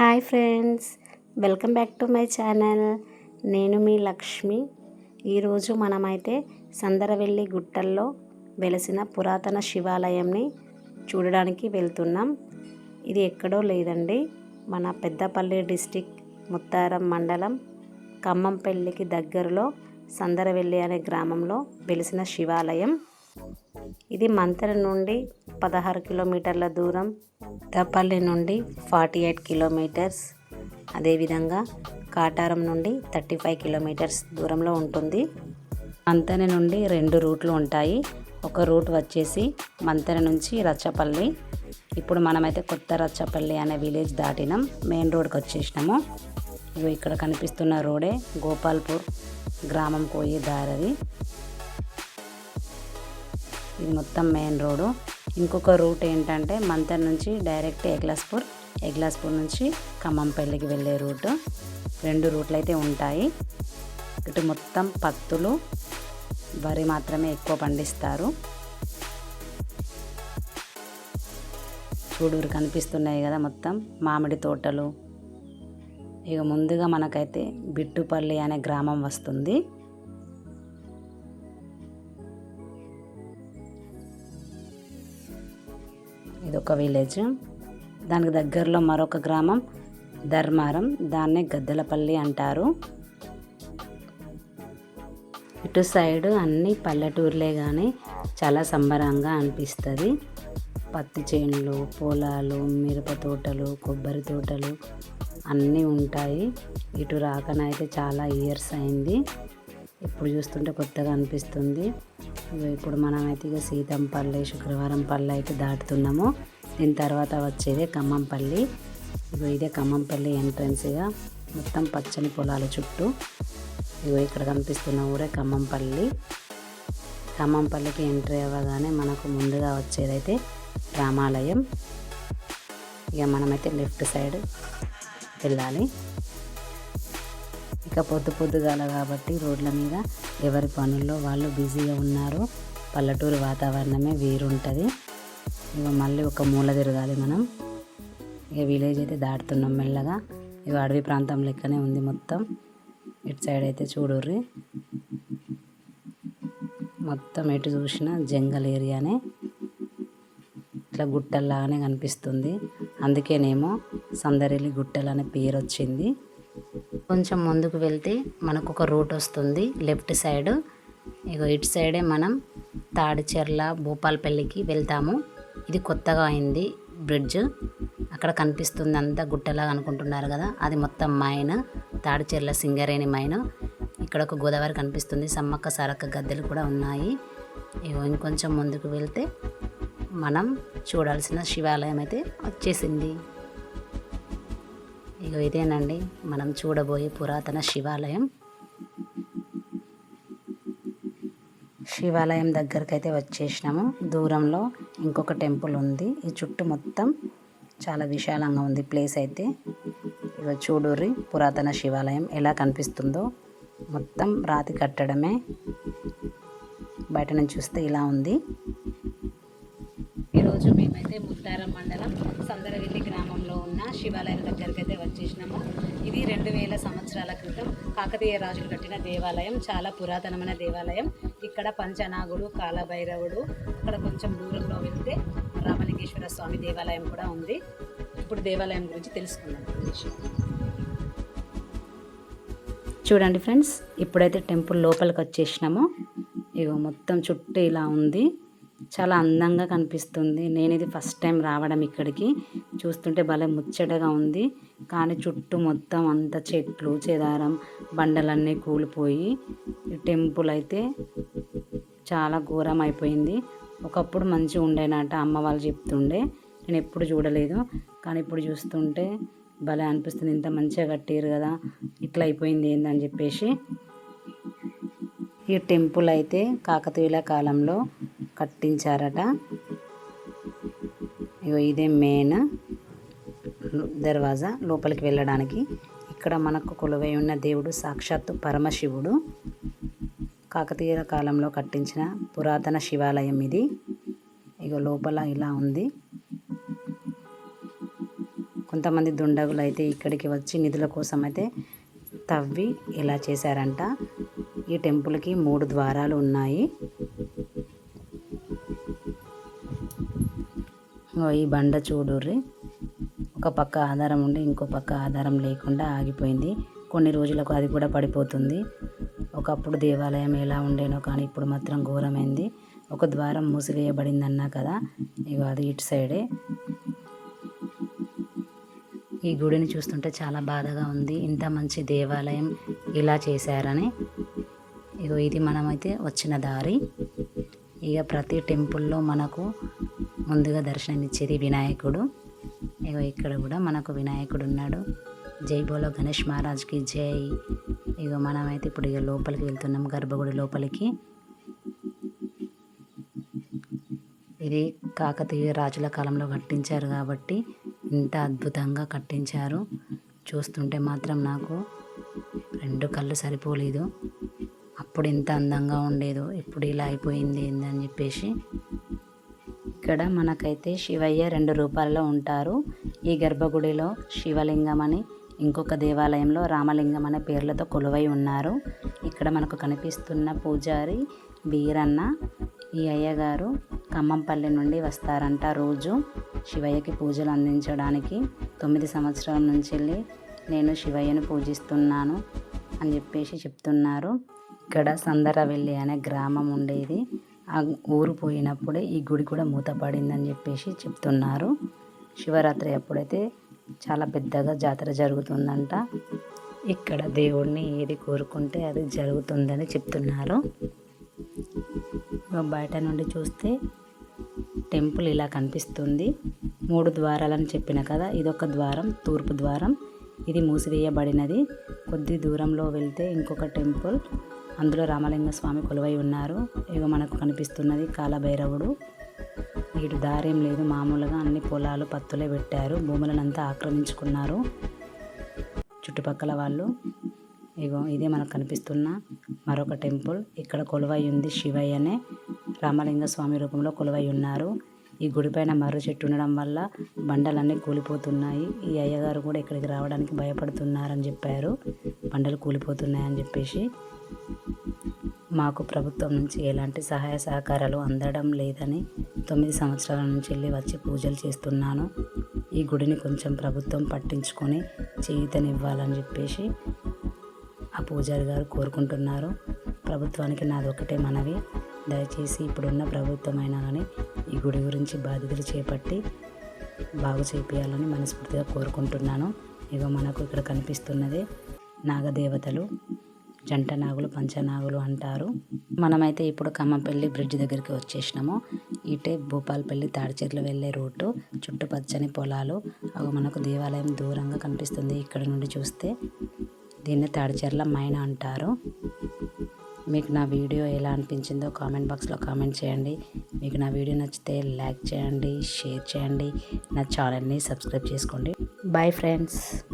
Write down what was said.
Hi friends welcome back to my channel. నేను మీ లక్ష్మి. ఈరోజు మనమైతే సందరవెల్లి గుట్టల్లో వెలసిన పురాతన శివాలయంని చూడడానికి వెళ్తున్నాం. ఇది ఎక్కడో లేదండి. మన పెద్దపల్లి డిస్టిక్ ముత్తారం మండలం ఖమ్మంపల్లికి దగ్గరలో సందరవెల్లి అనే గ్రామంలో వెలిసిన శివాలయం. ఇది మంతెన నుండి పదహారు కిలోమీటర్ల దూరం దపల్లి నుండి ఫార్టీ ఎయిట్ కిలోమీటర్స్. అదేవిధంగా కాటారం నుండి థర్టీ ఫైవ్ కిలోమీటర్స్ దూరంలో ఉంటుంది. మంతెన నుండి రెండు రూట్లు ఉంటాయి. ఒక రూట్ వచ్చేసి మంతెన నుంచి రచ్చపల్లి. ఇప్పుడు మనమైతే కొత్త రచ్చపల్లి అనే విలేజ్ దాటినాం. మెయిన్ రోడ్కి వచ్చేసినాము. ఇగో ఇక్కడ కనిపిస్తున్న రోడే గోపాల్పూర్ గ్రామం పోయే దారి ఇది మొత్తం మెయిన్ రోడ్డు. ఇంకొక రూట్ ఏంటంటే మంతర్ నుంచి డైరెక్ట్ ఎగ్లాస్పూర్ ఎగ్లాస్పూర్ నుంచి ఖమ్మంపల్లికి వెళ్ళే రూట్. రెండు రూట్లు అయితే ఉంటాయి. ఇటు మొత్తం పత్తులు వరి మాత్రమే ఎక్కువ పండిస్తారు. చూడూరు కనిపిస్తున్నాయి కదా మొత్తం మామిడి తోటలు. ఇక ముందుగా మనకైతే బిట్టుపల్లి అనే గ్రామం వస్తుంది. ఇది ఒక విలేజ్. దానికి దగ్గరలో మరొక గ్రామం ధర్మారం. దాన్నే గద్దెలపల్లి అంటారు. ఇటు సైడ్ అన్నీ పల్లెటూర్లే కానీ చాలా సంబరంగా అనిపిస్తుంది. పత్తి చేనులు పొలాలు మిరప తోటలు కొబ్బరి తోటలు అన్నీ ఉంటాయి. ఇటు రాకనైతే చాలా ఇయర్స్ అయింది. ఇప్పుడు చూస్తుంటే కొత్తగా అనిపిస్తుంది. ఇప్పుడు మనమైతే ఇక సీతంపల్లి శుక్రవారం పల్లె అయితే దాటుతున్నాము. దీని తర్వాత వచ్చేదే ఖమ్మంపల్లి. ఇగో ఇదే ఖమ్మంపల్లి ఎంట్రన్స్గా మొత్తం పచ్చని పొలాల చుట్టూ ఇగో ఇక్కడ కనిపిస్తున్న ఊరే ఖమ్మంపల్లి. ఖమ్మంపల్లికి ఎంట్రీ అవ్వగానే మనకు ముందుగా వచ్చేదైతే రామాలయం. ఇక మనమైతే లెఫ్ట్ సైడ్ వెళ్ళాలి. ఇంకా పొద్దు పొద్దుగాల కాబట్టి రోడ్ల మీద ఎవరి పనుల్లో వాళ్ళు బిజీగా ఉన్నారు. పల్లెటూరు వాతావరణమే వేరుంటుంది. ఇక మళ్ళీ ఒక మూల తిరగాలి మనం. ఇక విలేజ్ అయితే దాటుతున్నాం మెల్లగా. ఇక అడవి ప్రాంతం లెక్కనే ఉంది మొత్తం. ఇటు సైడ్ అయితే చూడుర్రి. మొత్తం ఎటు చూసినా జంగల్ ఏరియానే. ఇట్లా గుట్టల్లాగానే కనిపిస్తుంది. అందుకేనేమో సందరిలి గుట్టలు అనే పేరు వచ్చింది కొంచెం ముందుకు వెళ్తే మనకు ఒక రూట్ వస్తుంది లెఫ్ట్ సైడ్. ఇగో ఇటు సైడే మనం తాడిచెర్ల భూపాలపల్లికి వెళ్తాము. ఇది కొత్తగా అయింది బ్రిడ్జ్. అక్కడ కనిపిస్తుంది అంతా గుట్టలాగా అనుకుంటున్నారు కదా అది మొత్తం మైన్ తాడిచెర్ల సింగరేణి మైన్. ఇక్కడ ఒక గోదావరి కనిపిస్తుంది సమ్మక్క సరక్క గద్దెలు కూడా ఉన్నాయి. ఇగో ఇంకొంచెం ముందుకు వెళ్తే మనం చూడాల్సిన శివాలయం అయితే వచ్చేసింది. ఇక ఇదేనండి. మనం చూడబోయే పురాతన శివాలయం. శివాలయం దగ్గరికి అయితే వచ్చేసినాము. దూరంలో ఇంకొక టెంపుల్ ఉంది. ఈ చుట్టూ మొత్తం చాలా విశాలంగా ఉంది ప్లేస్ అయితే. ఇక చూడుర్రి పురాతన శివాలయం ఎలా కనిపిస్తుందో. మొత్తం రాతి కట్టడమే. బయట నుంచి చూస్తే ఇలా ఉంది. ఈరోజు అయితే ముత్తారం మండలం సందరవెల్లి గ్రామంలో ఉన్న శివాలయం దగ్గరికి అయితే వచ్చేసినాము. ఇది రెండు వేల సంవత్సరాల క్రితం కాకతీయ రాజులు కట్టిన దేవాలయం చాలా పురాతనమైన దేవాలయం. ఇక్కడ పంచనాగుడు కాలభైరవుడు ఇక్కడ కొంచెం దూరంలో వెళ్తే రామలింగేశ్వర స్వామి దేవాలయం కూడా ఉంది. ఇప్పుడు దేవాలయం గురించి తెలుసుకుందాం. చూడండి ఫ్రెండ్స్ ఇప్పుడైతే టెంపుల్ లోపలికి వచ్చేసినాము. ఇగో మొత్తం చుట్టూ ఇలా ఉంది. చాలా అందంగా కనిపిస్తుంది. నేను ఇది ఫస్ట్ టైం రావడం ఇక్కడికి. చూస్తుంటే భలే ముచ్చటగా ఉంది. కానీ చుట్టూ మొత్తం అంత చెట్లు చెదారం బండలన్నీ కూలిపోయి ఈ టెంపుల్ అయితే చాలా ఘోరం అయిపోయింది. ఒకప్పుడు మంచిగా ఉండేనట అమ్మ వాళ్ళు చెప్తుండే. నేను ఎప్పుడు చూడలేదు. కానీ ఇప్పుడు చూస్తుంటే భలే అనిపిస్తుంది. ఇంత మంచిగా కట్టారు కదా. ఇట్లా అయిపోయింది ఏందని చెప్పేసి. ఈ టెంపుల్ అయితే కాకతీయుల కాలంలో కట్టించారట. ఇగో ఇదే మెయిన్ దర్వాజా లోపలికి వెళ్ళడానికి. ఇక్కడ మనకు కొలువై ఉన్న దేవుడు సాక్షాత్తు పరమశివుడు. కాకతీయ కాలంలో కట్టించిన పురాతన శివాలయం ఇది. ఇక లోపల ఇలా ఉంది. కొంతమంది దుండగులు అయితే ఇక్కడికి వచ్చి నిధుల కోసం అయితే తవ్వి ఇలా చేశారంట. ఈ టెంపుల్కి మూడు ద్వారాలు ఉన్నాయి. ఈ బండ చూడుర్రి. ఒక పక్క ఆధారం ఉండి ఇంకో పక్క ఆధారం లేకుండా ఆగిపోయింది. కొన్ని రోజులకు అది కూడా పడిపోతుంది. ఒకప్పుడు దేవాలయం ఎలా ఉండేనో కానీ ఇప్పుడు మాత్రం ఘోరమైంది. ఒక ద్వారం మూసివేయబడింది అన్నా కదా ఇగో అది ఇటు సైడే. ఈ గుడిని చూస్తుంటే చాలా బాధగా ఉంది. ఇంత మంచి దేవాలయం ఇలా చేశారని. ఇగో ఇది మనమైతే వచ్చిన దారి. ఇక ప్రతి టెంపుల్లో మనకు ముందుగా దర్శనం ఇచ్చేది వినాయకుడు. ఇగో ఇక్కడ కూడా మనకు వినాయకుడు ఉన్నాడు. జై బోలో గణేష్ మహారాజ్కి జై. ఇగో మనమైతే ఇప్పుడు ఇక లోపలికి వెళ్తున్నాం గర్భగుడి లోపలికి. ఇది కాకతీయ రాజుల కాలంలో కట్టించారు కాబట్టి ఇంత అద్భుతంగా కట్టించారు. చూస్తుంటే మాత్రం నాకు రెండు కళ్ళు సరిపోలేదు. అప్పుడు ఇంత అందంగా ఉండేదో ఇప్పుడు ఇలా అయిపోయింది ఏందని చెప్పేసి ఇక్కడ మనకైతే శివయ్య రెండు రూపాల్లో ఉంటారు. ఈ గర్భగుడిలో శివలింగం అని ఇంకొక దేవాలయంలో రామలింగం అనే పేర్లతో కొలువై ఉన్నారు. ఇక్కడ మనకు కనిపిస్తున్న పూజారి బీరన్న ఈ అయ్యగారు ఖమ్మంపల్లి నుండి వస్తారంట రోజు శివయ్యకి పూజలు అందించడానికి. తొమ్మిది సంవత్సరాల నుంచి వెళ్ళి నేను శివయ్యను పూజిస్తున్నాను అని చెప్పేసి చెప్తున్నారు. ఇక్కడ సందరవెల్లి అనే గ్రామం ఉండేది. ఊరు పోయినప్పుడే ఈ గుడి కూడా మూతపడిందని చెప్పేసి చెప్తున్నారు. శివరాత్రి అప్పుడైతే చాలా పెద్దగా జాతర జరుగుతుందంట. ఇక్కడ దేవుడిని ఏది కోరుకుంటే అది జరుగుతుందని చెప్తున్నారు. బయట నుండి చూస్తే టెంపుల్ ఇలా కనిపిస్తుంది. మూడు ద్వారాలని చెప్పిన కదా ఇదొక ద్వారం తూర్పు ద్వారం. ఇది మూసివేయబడినది. కొద్ది దూరంలో వెళ్తే ఇంకొక టెంపుల్. అందులో రామలింగ స్వామి కొలువై ఉన్నారు. ఇక మనకు కనిపిస్తున్నది కాలభైరవుడు. ఇటు దారేం లేదు మామూలుగా అన్ని పొలాలు పత్తులే పెట్టారు. భూములనంతా ఆక్రమించుకున్నారు చుట్టుపక్కల వాళ్ళు. ఇగో ఇదే మనకు కనిపిస్తున్న మరొక టెంపుల్. ఇక్కడ కొలువై ఉంది శివయ్యనే రామలింగ స్వామి రూపంలో కొలువై ఉన్నారు. ఈ గుడిపైన మర్రి చెట్టు ఉండడం వల్ల బండలన్నీ కూలిపోతున్నాయి. ఈ అయ్యగారు కూడా ఇక్కడికి రావడానికి భయపడుతున్నారని చెప్పారు. బండలు కూలిపోతున్నాయని చెప్పేసి. మాకు ప్రభుత్వం నుంచి ఎలాంటి సహాయ సహకారాలు అందడం లేదని తొమ్మిది సంవత్సరాల నుంచి వెళ్ళి వచ్చి పూజలు చేస్తున్నాను. ఈ గుడిని కొంచెం ప్రభుత్వం పట్టించుకొని చేయుతనివ్వాలని చెప్పేసి ఆ పూజారి గారు కోరుకుంటున్నారు. ప్రభుత్వానికి నాది ఒకటే మనవి. దయచేసి ఇప్పుడున్న ప్రభుత్వమైనా కానీ ఈ గుడి గురించి బాధ్యతలు చేపట్టి బాగు చేపియాలని మనస్ఫూర్తిగా కోరుకుంటున్నాను. ఇక మనకు ఇక్కడ కనిపిస్తున్నది నాగదేవతలు జంట నాగులు పంచనాగులు అంటారు. మనమైతే ఇప్పుడు కమ్మపల్లి బ్రిడ్జ్ దగ్గరికి వచ్చేసినాము. ఇటే భూపాలపల్లి తాడిచెర్లు వెళ్ళే రూటు. చుట్టుపచ్చని పొలాలు. అవి మనకు దేవాలయం దూరంగా కనిపిస్తుంది. ఇక్కడ నుండి చూస్తే దీన్ని తాడిచెర్ల మైన అంటారు. మీకు నా వీడియో ఎలా అనిపించిందో కామెంట్ బాక్స్లో కామెంట్ చేయండి. మీకు నా వీడియో నచ్చితే లైక్ చేయండి షేర్ చేయండి. నా ఛానల్ని సబ్స్క్రైబ్ చేసుకోండి. Bye friends.